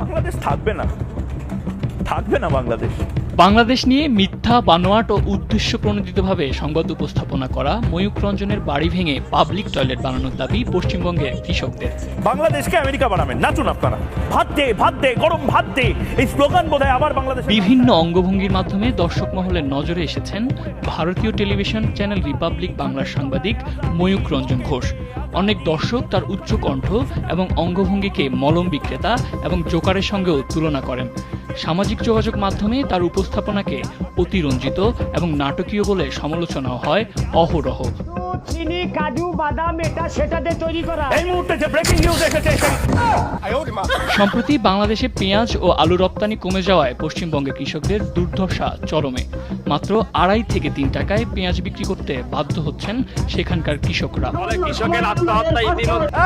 বাংলাদেশ থাকবে না। থাকবে না বাংলাদেশ? বাংলাদেশ নিয়ে মিথ্যা বানোয়াট ও উদ্দেশ্য প্রণোদিতভাবে সংবাদ উপস্থাপনা করা ময়ূক রঞ্জনের বাড়ি ভেঙে পাবলিক টয়লেট বানানোর দাবি পশ্চিমবঙ্গের কৃষকদের। বাংলাদেশকে আমেরিকা বানাবেন নাচুন আপনারা। ভাত দে ভাত দে গরম ভাত দে এই স্লোগান বোধহয় আবার বাংলাদেশ বিভিন্ন অঙ্গভঙ্গির মাধ্যমে দর্শক মহলের নজরে এসেছেন ভারতীয় টেলিভিশন চ্যানেল রিপাবলিক বাংলার সাংবাদিক ময়ূক রঞ্জন ঘোষ। অনেক দর্শক তার উচ্চ কণ্ঠ এবং অঙ্গভঙ্গিকে মলম বিক্রেতা এবং জোকারের সঙ্গেও তুলনা করেন। সামাজিক যোগাযোগ মাধ্যমে তার উপস্থাপনাকে অতিরঞ্জিত এবং নাটকীয় বলে সমালোচনাও হয় অহরহ। চিনি কাজু বাদাম এটা সেটাতে তৈরি করা এই মুহূর্তে যে ব্রেকিং নিউজ এসেছে সম্প্রতি বাংলাদেশে পেঁয়াজ ও আলু রপ্তানি কমে যাওয়ায় পশ্চিমবঙ্গের কৃষকদের দুর্দশা চরমে। মাত্র আড়াই থেকে তিন টাকায় পেঁয়াজ বিক্রি করতে বাধ্য হচ্ছেন সেখানকার কৃষকরা।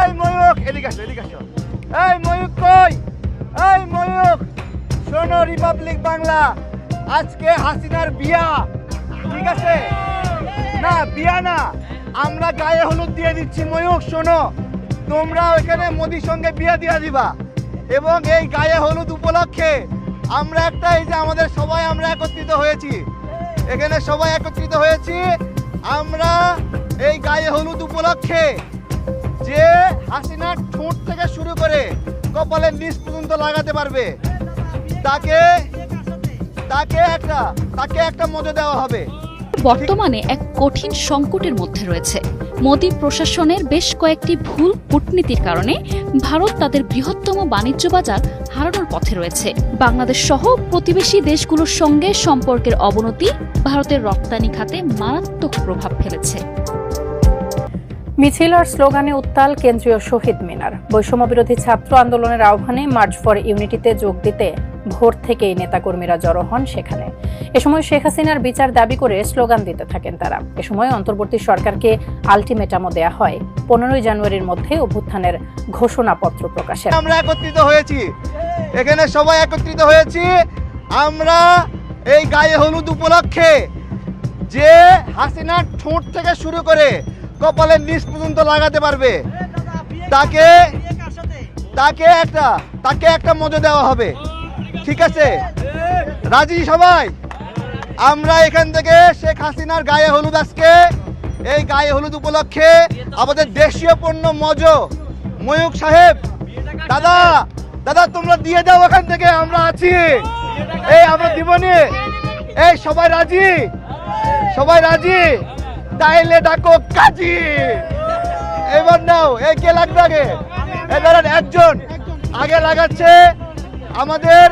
এই ময়ূক এদিকে আসো এদিকে আসো। এই ময়ূক কই? এই ময়ূক শোনো রিপাবলিক বাংলা। আজকে হাসিনার বিয়া। ঠিক আছে? না, বিয়া না। আমরা গায়ে হলুদ দিয়ে দিচ্ছি। ময়ূক শোনো। তোমরা ওইখানে মোদির সঙ্গে বিয়া দিয়ে দিবা। এবং এই গায়ে হলুদ উপলক্ষে আমরা একটা এই যে আমাদের সবাই আমরা একত্রিত হয়েছি। এখানে সবাই একত্রিত হয়েছি। আমরা এই গায়ে হলুদ উপলক্ষে যে হাসিনার ঠোঁট থেকে শুরু করে কপালের নিচ পর্যন্ত লাগাতে পারবে। তাকে তাকে একটা তাকে একটা মজা দেওয়া হবে। বর্তমানে এক কঠিন সংকটের মধ্যে রয়েছে। মোদী প্রশাসনের বেশ কয়েকটি ভুল কূটনীতির কারণে ভারত তাদের বৃহত্তম বাণিজ্য বাজার হারানোর পথে রয়েছে। বাংলাদেশ সহ প্রতিবেশী দেশগুলোর সঙ্গে সম্পর্কের অবনতি ভারতের রপ্তানি খাতে মারাত্মক প্রভাব ফেলেছে। মিছিল আর স্লোগানে উত্তাল কেন্দ্রীয় শহীদ মিনার। বৈষম্য বিরোধী ছাত্র আন্দোলনের আহ্বানে মার্চ ফর ইউনিটিতে যোগ দিতে ভোর থেকেই নেতাকর্মীরা জড়ো হন সেখানে। এ সময় শেখ হাসিনার বিচার দাবি করে স্লোগান দিতে থাকেন তারা। এ সময় অন্তর্বর্তী সরকারকে আলটিমেটামও দেয়া হয়। পনেরোই জানুয়ারির মধ্যে অভ্যুত্থানের ঘোষণাপত্র প্রকাশে আমরা একত্রিত হয়েছি। এখানে সবাই একত্রিত হয়েছি। আমরা এই গায়ে হলুদ উপলক্ষে যে হাসিনার ঠোঁট থেকে শুরু করে কপালের নিচ পর্যন্ত লাগাতে পারবে, তাকে তাকে একটা তাকে একটা মজা দেওয়া হবে। ঠিক আছে? রাজি সবাই? আমরা এখান থেকে শেখ হাসিনার গায়ে হলুদ আজকে। এই গায়ে হলুদ উপলক্ষে আমাদের দেশীয় পণ্য মজ ময়ূক সাহেব, দাদা দাদা, তোমরা দিয়ে দাও ওখান থেকে, আমরা আছি। এই, আমরা দিবনি এই, সবাই রাজি? সবাই রাজি? তাইলে ডাকো কাজী। এবার নাও, এই কে লাগবে আগে? এবার একজন। আগে লাগাচ্ছে আমাদের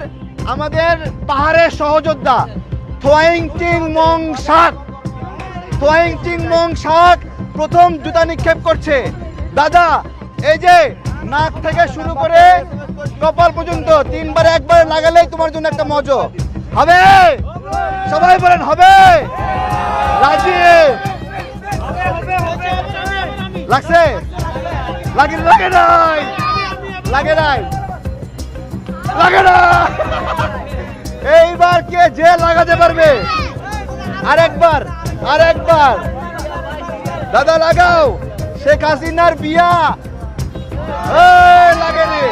আমাদের পাহাড়ের সহযোদ্ধা, থোয়াইং টিং মং শাক। থোয়াইং টিং মং শাক প্রথম জুতা নিক্ষেপ করছে। দাদা, এই যে নাক থেকে শুরু করে কপাল পর্যন্ত, তিনবার একবার লাগালেই তোমার জন্য একটা মজো। হবে? সবাই বলেন, হবে? রাজি? লাগছে? লাগে লাগে নাই? লাগে নাই? লাগে না। এইবার কে যে লাগাতে পারবে? আরেকবার আরেকবার। দাদা, লাগাও। শেখ হাসিনার বিয়া। লাগে রে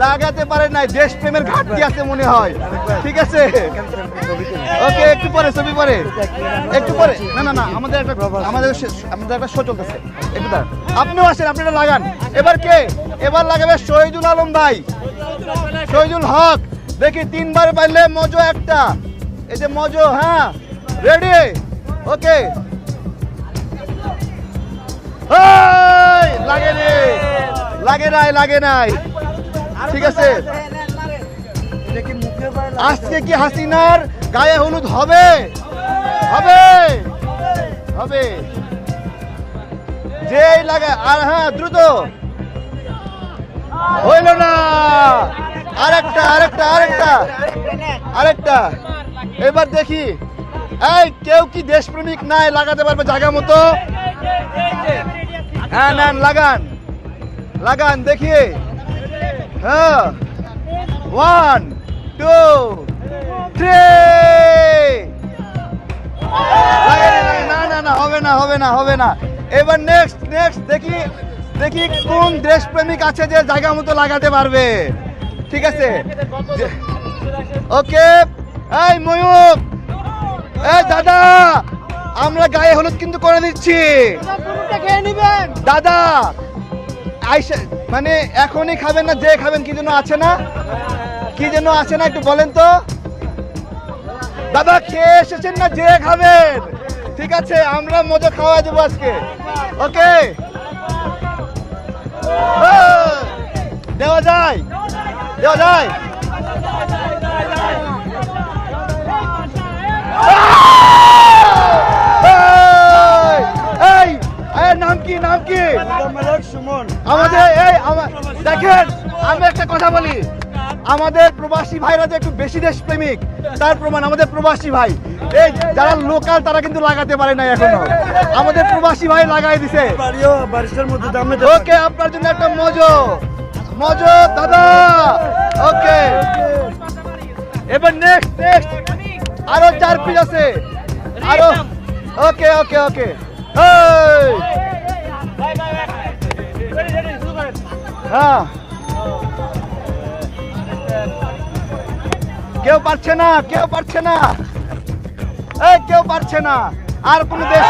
লাগাতে পারে নাই, দেশপ্রেমের ঘাটতি আছে মনে হয়। ঠিক আছে? ওকে একটু পরে, ছবি পরে। একটু পরে। না না না, আমাদের একটা আমাদের আমাদের একটা শো চলতেছে। একটু দাঁড়ান। আপনিও আসেন, আপনি এটা লাগান। এবার কে? এবার লাগাবে শহীদুল আলম ভাই। শহীদুল হক। দেখি, তিনবার পাইলে মজো একটা। এই যে মজো হ্যাঁ? রেডি ওকে লাগে রে লাগে নাই লাগে নাই। ঠিক আছে। আজকে কি হাসিনার গায়ে হলুদ হবে? হবে। হবে। যেই লাগে আর হ্যাঁ দ্রুত। হইল না। আরেকটা আরেকটা আরেকটা। আরেকটা। এবার দেখি। এই কেউ কি দেশপ্রেমিক নাই লাগাতে পারবে জায়গা মতো? হ্যাঁ নেন লাগান। লাগান দেখি। হ্যাঁ ওয়ান টু থ্রি না না না হবে না হবে না হবে না। এবার নেক্সট নেক্সট দেখি দেখি কোন দেশপ্রেমিক আছে যে জায়গা মতো লাগাতে পারবে। ঠিক আছে? ওকে এই ময়ূক এই দাদা আমরা গায়ে হলুদ কিন্তু করে দিচ্ছি। দাদা আইসা মানে এখনই খাবেন না যে খাবেন কি যেন আছে না? কি যেন আছে না একটু বলেন তো। দাদা খেয়ে এসেছেন না যে খাবেন? ঠিক আছে আমরা মজা খাওয়া দেবো আজকে। ওকে দেওয়া যায়। দেওয়া যায়। নাম কি নাম কি? আমাদের দেখেন, আমি একটা কথা বলি। আমাদের প্রবাসী ভাইরা যে একটু বেশি দেশপ্রেমিক, তার প্রমাণ, আমাদের প্রবাসী ভাই। এই যারা লোকাল, তারা কিন্তু লাগাতে পারে না এখনও। আমাদের প্রবাসী ভাই লাগাই দিছে। ওকে, আপনার জন্য একটা মজো। মজো, দাদা। ওকে। এবার নেক্সট নেক্সট আরও চার পিস আছে। আরও ওকে ওকে ওকে। হ্যাঁ। কেউ পারছে না, কেউ পারছে না। এই, কেউ পারছে না। আর কোন দেশ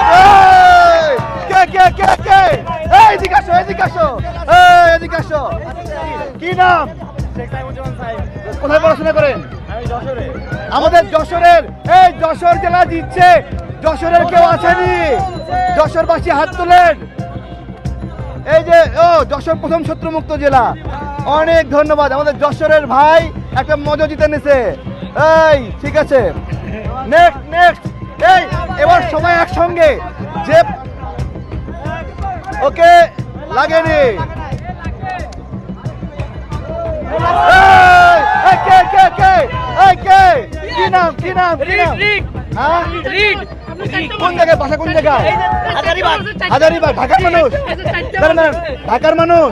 কে কে কে কে? এই, এদিকে আসো এদিকে আসো। এই, এদিকে আসো। কি নাম? কোথায় পড়াশোনা করেন? আমাদের যশোরের। এই, যশোর জেলা দিচ্ছে যশোরের কেউ আছেনি? যশোরবাসী হাত তোলেন। এই যে ও যশোর প্রথম শত্রুমুক্ত জেলা। অনেক ধন্যবাদ। আমাদের যশোরের ভাই একটা মজা জিতে নিছে। এই ঠিক আছে। নেক্সট নেক্সট এই এবার সবাই একসঙ্গে। যে ওকে লাগেনি। কে কে কে? এই কে? কি নাম কি নাম কি নাম? হ্যাঁ? কোন জায়গায়? বাসা কোন জায়গায়? হাজারিবাগ। ঢাকার মানুষ। দাঁড়ান, ঢাকার মানুষ।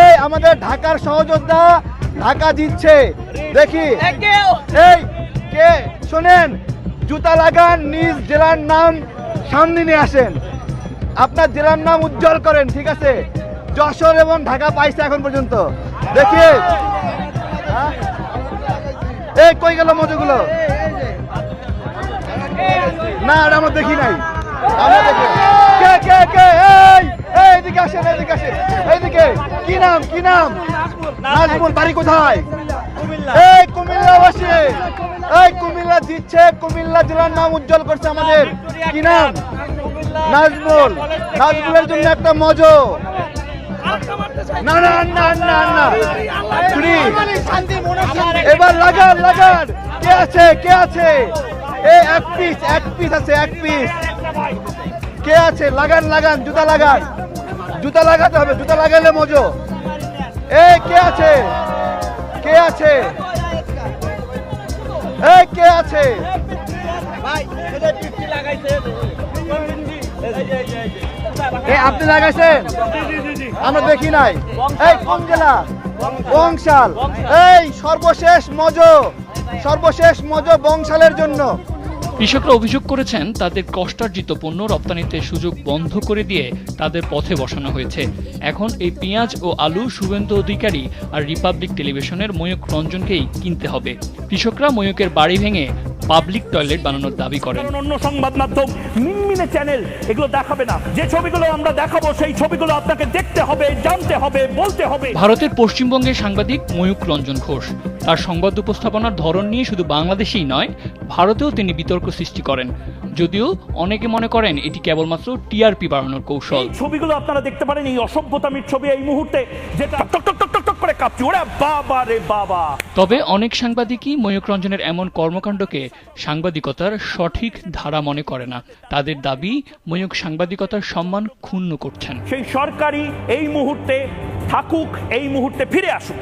এই আমাদের ঢাকার সহযোদ্ধা ঢাকা জিতছে। দেখি। এই কে? শোনেন জুতা লাগান নিজ জেলার নাম সামনে নিয়ে আসেন। আপনার জেলার নাম উজ্জ্বল করেন ঠিক আছে? যশোর এবং ঢাকা পাইছে এখন পর্যন্ত। দেখি। হ্যাঁ? এই কই গেল মজুগুলো? না আমরা দেখি নাই। কে নাম, কি নাম? নাজমুল বাড়ি কোথায়? কুমিল্লাবাসী, এই কুমিল্লা কুমিল্লা জেলার নাম উজ্জ্বল করছে আমাদের। কি নাম? নাজমুল। নাজমুলের জন্য একটা মজো। না না না না এবার লাগান লাগান। কে আছে কে আছে? এ, এক পিস এক পিস আছে, এক পিস কে আছে? লাগান লাগান, জুতা লাগান। জুতা লাগাতে হবে, জুতা লাগালে মজো। এ, কে আছে? কে আছে? এ, কে আছে? আপনি লাগাইছেন? আমরা দেখি নাই। এই কোন বংশাল। এই, সর্বশেষ মজো। সর্বশেষ মজো বংশালের জন্য। কৃষকরা অভিযোগ করেছেন তাদের কষ্টার্জিত পণ্য রপ্তানিতে সুযোগ বন্ধ করে দিয়ে তাদের পথে বসানো হয়েছে। এখন এই পেঁয়াজ ও আলু শুভেন্দু অধিকারী আর রিপাবলিক টেলিভিশনের ময়ূক রঞ্জনকেই কিনতে হবে। কৃষকরা ময়ূকের বাড়ি ভেঙে পাবলিক টয়লেট বানানোর দাবি করেন। অন্য সংবাদ মাধ্যম মিনমিনে চ্যানেল এগুলো দেখাবে না। যে ছবিগুলো আমরা দেখাবো সেই ছবিগুলো আপনাকে দেখতে হবে জানতে হবে বলতে হবে। ভারতের পশ্চিমবঙ্গের সাংবাদিক ময়ূক রঞ্জন ঘোষ। তার সংবাদ উপস্থাপনার ধরন নিয়ে শুধু বাংলাদেশেই নয় ভারতেও তিনি বিতর্ক সৃষ্টি করেন। যদিও অনেকে মনে করেন এটি কেবলমাত্র টিআরপি বাড়ানোর কৌশল। ছবিগুলো আপনারা দেখতে পারেন এই অসভ্যতামির ছবি এই মুহূর্তে যেটা কাঁপছে ওরে বাবা রে বাবা তবে অনেক সাংবাদিকই ময়ূক রঞ্জনের এমন কর্মকাণ্ডকে সাংবাদিকতার সঠিক ধারা মনে করে না। তাদের দাবি ময়ূক সাংবাদিকতার সম্মান ক্ষুণ্ণ করছেন। সেই সরকারি এই মুহূর্তে থাকুক এই মুহূর্তে ফিরে আসুক।